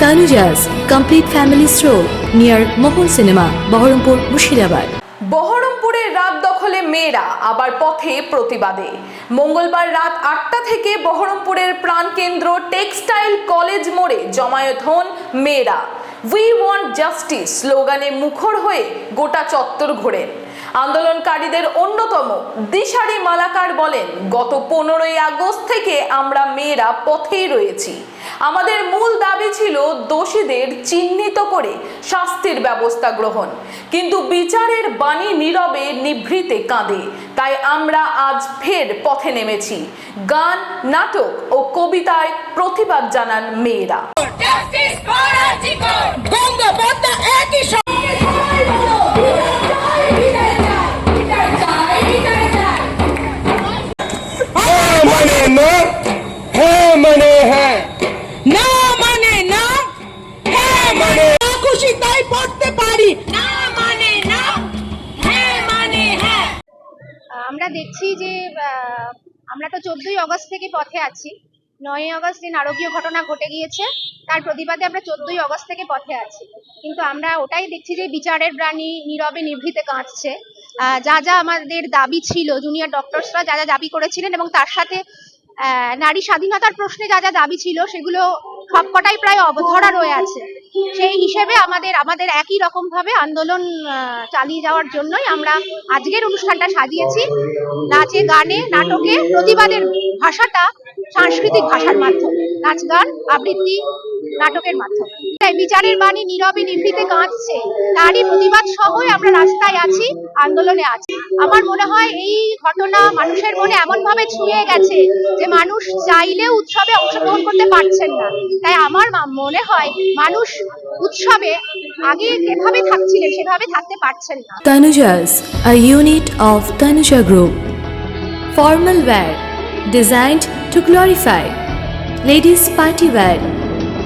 Tanuja's complete family stroll near Mohol Cinema, Baharampur, Mushirabad. বহরমপুরের রাত দখলে মেয়েরা আবার পথে প্রতিবাদে। মঙ্গলবার রাত আটটা থেকে বহরমপুরের প্রাণকেন্দ্র টেক্সটাইল কলেজ মোড়ে জমায়েত হন মেয়েরা। উই ওয়ান্ট জাস্টিস স্লোগানে মুখর হয়ে গোটা চত্বর ঘোরেন। আন্দোলনকারীদের অন্যতম দিশারি মালাকার বলেন গত পনেরোই আগস্ট থেকে আমরা মেয়েরা পথেই রয়েছি। আমাদের মূল দাবি ছিল দোষীদের চিহ্নিত করে শাস্তির ব্যবস্থা গ্রহণ। কিন্তু বিচারের বাণী নীরবে নিভৃতে কাঁদে। তাই আমরা আজ ফের পথে নেমেছি। গান নাটক ও কবিতায় প্রতিবাদ জানান মেয়েরা। আমরা দেখছি যে আমরা তো চোদ্দই অগস্ট থেকে পথে আছি। নয়ই আগস্ট যে নারকীয় ঘটনা ঘটে গিয়েছে। তার প্রতিবাদে আমরা চোদ্দই অগস্ট থেকে পথে আছি। কিন্তু আমরা ওটাই দেখছি যে, বিচারের প্রাণী নীরবে নিভৃতে কাঁদছে। যা যা আমাদের দাবি ছিল জুনিয়র ডক্টরসরা যা যা দাবি করেছিলেন এবং তার সাথে নারী স্বাধীনতার প্রশ্নে যা যা দাবি ছিল, সেগুলো সবকটাই প্রায় অবধরা রয়ে আছে। সেই হিসেবে আমাদের আমাদের একই রকম ভাবে আন্দোলন চালিয়ে যাওয়ার জন্যই আমরা আজকের অনুষ্ঠানটা সাজিয়েছি। নাচে, গানে, নাটকে, প্রতিবাদের ভাষাটা সাংস্কৃতিক ভাষার মাধ্যমে। নাচ, গান, আবৃত্তি নাটকের মাধ্যমে। তাই বিচারের বাণী নীরবে নিভৃতে কাঁদছে। তারই প্রতিবাদ সহই আমরা রাস্তায় আছি আন্দোলনে আছি। আমার মনে হয় এই ঘটনা মানুষের মনে এমন ভাবে ছুঁয়ে গেছে যে মানুষ চাইলেও উৎসবে অংশগ্রহণ করতে পারছেন না। তাই আমার মনে হয় মানুষ উৎসবে আগে যেভাবে থাকছিলেন সেভাবে থাকতে পারছেন না। Tanuja's, a unit of Tanuja group Formal wear, designed to glorify. Ladies' party wear,